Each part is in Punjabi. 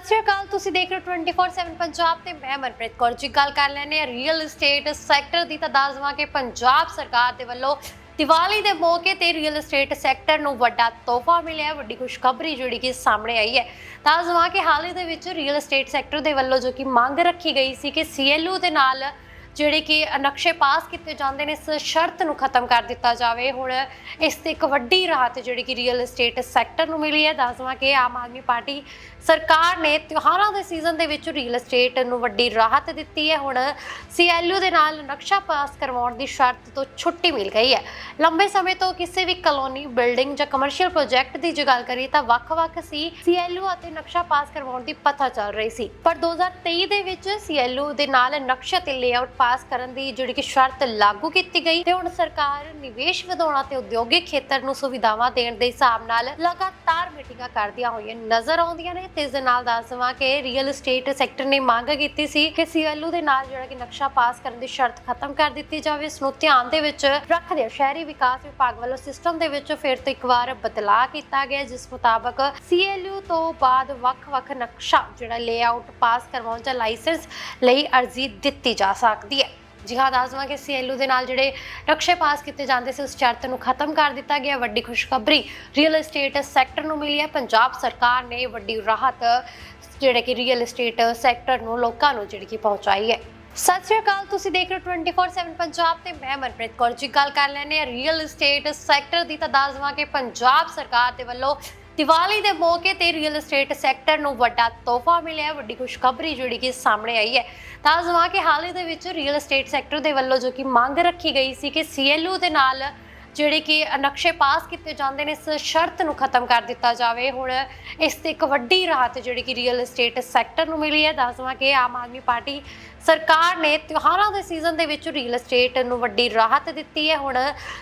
ਸਤਿ ਸ਼੍ਰੀ ਅਕਾਲ, ਤੁਸੀਂ ਦੇਖ ਰਹੇ ਹੋ 24/7 ਪੰਜਾਬ ਤੇ ਮੈਂ ਮਨਪ੍ਰੀਤ ਕੌਰ ਜੀ। ਗੱਲ ਕਰ ਲੈਣੇ ਆ ਰੀਅਲ ਏਸਟੇਟ ਸੈਕਟਰ ਦੀ ਤਾਂ ਦੱਸ ਦੇਵਾਂ ਕਿ ਪੰਜਾਬ ਸਰਕਾਰ ਦੇ ਵੱਲੋਂ ਦੀਵਾਲੀ ਦੇ ਮੌਕੇ ਤੇ ਰੀਅਲ ਏਸਟੇਟ ਸੈਕਟਰ ਨੂੰ ਵੱਡਾ ਤੋਹਫਾ ਮਿਲਿਆ। ਵੱਡੀ ਖੁਸ਼ਖਬਰੀ ਜਿਹੜੀ ਕਿ ਸਾਹਮਣੇ ਆਈ ਹੈ। ਦੱਸ ਦੇਵਾਂ ਕਿ ਹਾਲ ਹੀ ਦੇ ਵਿੱਚ ਰੀਅਲ ਏਸਟੇਟ ਸੈਕਟਰ ਦੇ ਵੱਲੋਂ ਜੋ ਕਿ ਮੰਗ ਰੱਖੀ ਗਈ ਸੀ ਕਿ ਸੀਐਲਯੂ ਦੇ ਨਾਲ ਜਿਹੜੇ ਕਿ ਨਕਸ਼ੇ ਪਾਸ ਕੀਤੇ ਜਾਂਦੇ ਨੇ, ਇਸ ਸ਼ਰਤ ਨੂੰ ਖਤਮ ਕਰ ਦਿੱਤਾ ਜਾਵੇ। ਹੁਣ ਇਸ ਤੇ ਇੱਕ ਵੱਡੀ ਰਾਹਤ ਜਿਹੜੀ ਕਿ ਰੀਅਲ ਏਸਟੇਟ ਸੈਕਟਰ ਨੂੰ ਮਿਲੀ ਹੈ। ਦੱਸ ਦੇਵਾਂ ਕਿ ਆਮ ਆਦਮੀ ਪਾਰਟੀ ਸਰਕਾਰ ਨੇ ਤਿਉਹਾਰਾਂ ਦੇ ਸੀਜ਼ਨ ਦੇ ਵਿੱਚ ਰੀਅਲ ਏਸਟੇਟ ਨੂੰ ਵੱਡੀ ਰਾਹਤ ਦਿੱਤੀ ਹੈ। ਹੁਣ ਸੀਐਲਯੂ ਦੇ ਨਾਲ ਨਕਸ਼ਾ ਪਾਸ ਕਰਵਾਉਣ ਦੀ ਸ਼ਰਤ ਤੋਂ ਛੁੱਟੀ ਮਿਲ ਗਈ ਹੈ। ਲੰਬੇ ਸਮੇਂ ਤੋਂ ਕਿਸੇ ਵੀ ਕਲੋਨੀ ਬਿਲਡਿੰਗ ਜਾਂ ਕਮਰਸ਼ੀਅਲ ਪ੍ਰੋਜੈਕਟ ਦੀ ਜੇ ਗੱਲ ਕਰੀਏ ਤਾਂ ਵੱਖ-ਵੱਖ ਸੀ। ਸੀਐਲਯੂ ਅਤੇ ਨਕਸ਼ਾ ਪਾਸ ਕਰਵਾਉਣ ਦੀ ਪਤਾ ਚੱਲ ਰਹੀ ਸੀ। ਪਰ 2023 ਦੇ ਵਿੱਚ ਸੀਐਲਯੂ ਦੇ ਨਾਲ ਨਕਸ਼ਾ ਤੇ ਲੇਆਊਟ ਪਾਸ ਕਰਨ ਦੀ ਜਿਹੜੀ ਕਿ ਸ਼ਰਤ ਲਾਗੂ ਕੀਤੀ ਗਈ ਤੇ ਹੁਣ ਸਰਕਾਰ ਨਿਵੇਸ਼ ਵਧਾਉਣਾ ਤੇ ਉਦਯੋਗਿਕ ਖੇਤਰ ਨੂੰ ਸੁਵਿਧਾਵਾਂ ਦੇਣ ਦੇ ਹਿਸਾਬ ਨਾਲ ਲਗਾਤਾਰ ਮੀਟਿੰਗਾਂ ਕਰਦੀਆਂ ਹੋਈਆਂ ਨਜ਼ਰ ਆਉਂਦੀਆਂ ਨੇ ਤੇ ਇਸ ਦੇ ਨਾਲ ਦੱਸ ਕਿ ਰੀਅਲ ਏਸਟੇਟ ਸੈਕਟਰ ਨੇ ਮੰਗ ਕੀਤੀ ਸੀ ਕਿ ਸੀਐਲਯੂ ਦੇ ਨਾਲ ਜਿਹੜਾ ਕਿ ਨਕਸ਼ਾ ਪਾਸ ਕਰਨ ਦੀ ਸ਼ਰਤ ਖਤਮ ਕਰ ਦਿੱਤੀ ਜਾਵੇ। ਇਸ ਨੂੰ ਧਿਆਨ ਦੇ ਵਿੱਚ ਰੱਖਦੇ ਸ਼ਹਿਰੀ ਵਿਕਾਸ ਵਿਭਾਗ ਵੱਲੋਂ ਸਿਸਟਮ ਦੇ ਵਿੱਚ ਫਿਰ ਤੋਂ ਇੱਕ ਵਾਰ ਬਦਲਾਅ ਕੀਤਾ ਗਿਆ, ਜਿਸ ਮੁਤਾਬਕ ਸੀਐਲਯੂ ਤੋਂ ਬਾਅਦ ਵੱਖ-ਵੱਖ ਨਕਸ਼ਾ ਜਿਹੜਾ ਲੇਆਊਟ ਪਾਸ ਕਰਵਾਉਣ ਜਾਂ ਲਾਇਸੈਂਸ ਲਈ ਅਰਜ਼ੀ ਦਿੱਤੀ ਜਾ ਸਕਦੀ ਹੈ ਜੀ ਹਾਂ। ਦੱਸ ਦੇਵਾਂ ਕਿ ਸੀਐਲਯੂ ਦੇ ਨਾਲ ਜਿਹੜੇ ਨਕਸ਼ੇ ਪਾਸ ਕੀਤੇ ਜਾਂਦੇ ਸੀ, ਉਸ ਸ਼ਰਤ ਨੂੰ ਖਤਮ ਕਰ ਦਿੱਤਾ ਗਿਆ। ਵੱਡੀ ਖੁਸ਼ਖਬਰੀ ਰੀਅਲ ਏਸਟੇਟ ਸੈਕਟਰ ਨੂੰ ਮਿਲੀ ਹੈ। ਪੰਜਾਬ ਸਰਕਾਰ ਨੇ ਵੱਡੀ ਰਾਹਤ, ਜਿਹੜੇ ਕਿ ਰੀਅਲ ਏਸਟੇਟ ਸੈਕਟਰ ਨੂੰ ਲੋਕਾਂ ਨੂੰ ਜਿਹੜੀ ਕਿ ਪਹੁੰਚਾਈ ਹੈ। ਸਤਿ ਸ਼੍ਰੀ ਅਕਾਲ, ਤੁਸੀਂ ਦੇਖ ਰਹੇ ਹੋ 24/7 ਪੰਜਾਬ ਤੇ ਮੈਂ ਮਨਪ੍ਰੀਤ ਕੌਰ ਜੀ। ਗੱਲ ਕਰ ਲੈਣੇ ਆ ਰੀਅਲ ਏਸਟੇਟ ਸੈਕਟਰ ਦੀ। ਤਾਂ ਦੱਸ ਦੇਵਾਂ ਕਿ ਪੰਜਾਬ ਸਰਕਾਰ ਦੇ ਵੱਲੋਂ ਦੀਵਾਲੀ ਦੇ ਮੌਕੇ ਤੇ ਰੀਅਲ ਏਸਟੇਟ ਸੈਕਟਰ ਨੂੰ ਵੱਡਾ ਤੋਹਫਾ ਮਿਲਿਆ ਵੱਡੀ ਖੁਸ਼ਖਬਰੀ ਜਿਹੜੀ ਕਿ ਸਾਹਮਣੇ ਆਈ ਹੈ। ਤਾਂ ਜ਼ਵਾ ਕਿ ਹਾਲ ਹੀ ਦੇ ਵਿੱਚ ਰੀਅਲ ਏਸਟੇਟ ਸੈਕਟਰ ਦੇ ਵੱਲੋਂ ਜੋ ਕਿ ਮੰਗ ਰੱਖੀ ਗਈ ਸੀ ਕਿ ਸੀਐਲਯੂ ਦੇ ਨਾਲ ਜਿਹੜੇ ਕਿ ਨਕਸ਼ੇ ਪਾਸ ਕੀਤੇ ਜਾਂਦੇ ਨੇ, ਇਸ ਸ਼ਰਤ ਨੂੰ ਖਤਮ ਕਰ ਦਿੱਤਾ ਜਾਵੇ। ਹੁਣ ਇਸ ਤੇ ਇੱਕ ਵੱਡੀ ਰਾਹਤ ਜਿਹੜੀ ਕਿ ਰੀਅਲ ਏਸਟੇਟ ਸੈਕਟਰ ਨੂੰ ਮਿਲੀ ਹੈ। ਦੱਸ ਦੇਵਾਂ ਕਿ ਆਮ ਆਦਮੀ ਪਾਰਟੀ ਸਰਕਾਰ ਨੇ ਤਿਉਹਾਰਾਂ ਦੇ ਸੀਜ਼ਨ ਦੇ ਵਿੱਚ ਰੀਅਲ ਏਸਟੇਟ ਨੂੰ ਵੱਡੀ ਰਾਹਤ ਦਿੱਤੀ ਹੈ। ਹੁਣ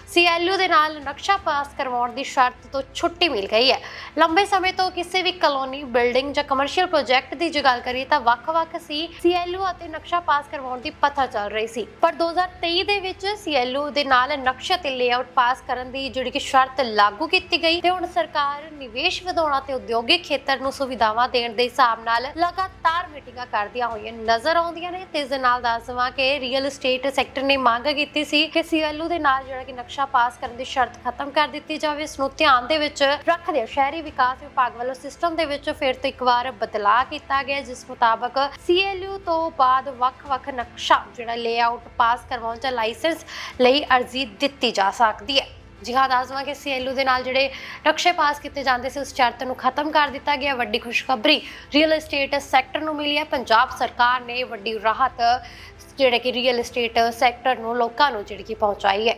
ਸੀਐਲਯੂ ਦੇ ਨਾਲ ਨਕਸ਼ਾ ਪਾਸ ਕਰਵਾਉਣ ਦੀ ਸ਼ਰਤ ਤੋਂ ਛੁੱਟੀ ਮਿਲ ਗਈ ਹੈ। ਲੰਬੇ ਸਮੇਂ ਤੋਂ ਕਿਸੇ ਵੀ ਕਲੋਨੀ ਬਿਲਡਿੰਗ ਜਾਂ ਕਮਰਸ਼ੀਅਲ ਪ੍ਰੋਜੈਕਟ ਦੀ ਜੇ ਗੱਲ ਕਰੀਏ ਤਾਂ ਵੱਖ-ਵੱਖ ਸੀ। ਸੀਐਲਯੂ ਅਤੇ ਨਕਸ਼ਾ ਪਾਸ ਕਰਵਾਉਣ ਦੀ ਪਤਾ ਚੱਲ ਰਹੀ ਸੀ। ਪਰ 2023 ਦੇ ਵਿੱਚ ਸੀਐਲਯੂ ਦੇ ਨਾਲ ਨਕਸ਼ਾ ਤੇ ਲੇਆਊਟ ਪਾਸ ਕਰਨ ਦੀ ਜਿਹੜੀ ਕਿ ਸ਼ਰਤ ਲਾਗੂ ਕੀਤੀ ਗਈ ਤੇ ਹੁਣ ਸਰਕਾਰ ਨਿਵੇਸ਼ ਵਧਾਉਣਾ ਤੇ ਉਦਯੋਗਿਕ ਖੇਤਰ ਨੂੰ ਸੁਵਿਧਾਵਾਂ ਦੇਣ ਦੇ ਹਿਸਾਬ ਨਾਲ ਲਗਾਤਾਰ ਮੀਟਿੰਗਾਂ ਕਰਦੀਆਂ ਹੋਈਆਂ ਨਜ਼ਰ ਆਉਂਦੀਆਂ ਨੇ। ਇਸ ਦੇ ਨਾਲ ਦੱਸ ਦੇਵਾਂ ਕਿ ਰੀਅਲ ਏਸਟੇਟ ਸੈਕਟਰ ਨੇ ਮੰਗ ਕੀਤੀ ਸੀ ਕਿ ਸੀਐਲਯੂ ਦੇ ਨਾਲ ਜਿਹੜਾ ਕਿ ਨਕਸ਼ਾ ਪਾਸ ਕਰਨ ਦੀ ਸ਼ਰਤ ਖਤਮ ਕਰ ਦਿੱਤੀ ਜਾਵੇ। ਇਸ ਨੂੰ ਧਿਆਨ ਦੇ ਵਿੱਚ ਰੱਖਦੇ ਸ਼ਹਿਰੀ ਵਿਕਾਸ ਵਿਭਾਗ ਵੱਲੋਂ ਸਿਸਟਮ ਦੇ ਵਿੱਚ ਫਿਰ ਤੋਂ ਇੱਕ ਵਾਰ ਬਦਲਾਅ ਕੀਤਾ ਗਿਆ, ਜਿਸ ਮੁਤਾਬਕ ਸੀਐਲਯੂ ਤੋਂ ਬਾਅਦ ਵੱਖ-ਵੱਖ ਨਕਸ਼ਾ ਜਿਹੜਾ ਲੇਆਊਟ ਪਾਸ ਕਰਵਾਉਣ ਜਾਂ ਲਾਇਸੈਂਸ ਲਈ ਅਰਜ਼ੀ ਦਿੱਤੀ ਜਾ ਸਕਦੀ ਹੈ। ਜੀ ਹਾਂ, ਦੱਸ ਦੇਵਾਂ ਕਿ ਸੀਐਲਯੂ ਦੇ ਨਾਲ ਜਿਹੜੇ ਨਕਸ਼ੇ ਪਾਸ ਕੀਤੇ ਜਾਂਦੇ ਸੀ, ਉਸ ਸ਼ਰਤ ਨੂੰ ਖਤਮ ਕਰ ਦਿੱਤਾ ਗਿਆ। ਵੱਡੀ ਖੁਸ਼ਖਬਰੀ ਰੀਅਲ ਏਸਟੇਟ ਸੈਕਟਰ ਨੂੰ ਮਿਲੀ ਹੈ। ਪੰਜਾਬ ਸਰਕਾਰ ਨੇ ਵੱਡੀ ਰਾਹਤ, ਜਿਹੜੇ ਕਿ ਰੀਅਲ ਏਸਟੇਟ ਸੈਕਟਰ ਨੂੰ ਲੋਕਾਂ ਨੂੰ ਜਿਹੜੀ ਕਿ ਪਹੁੰਚਾਈ ਹੈ।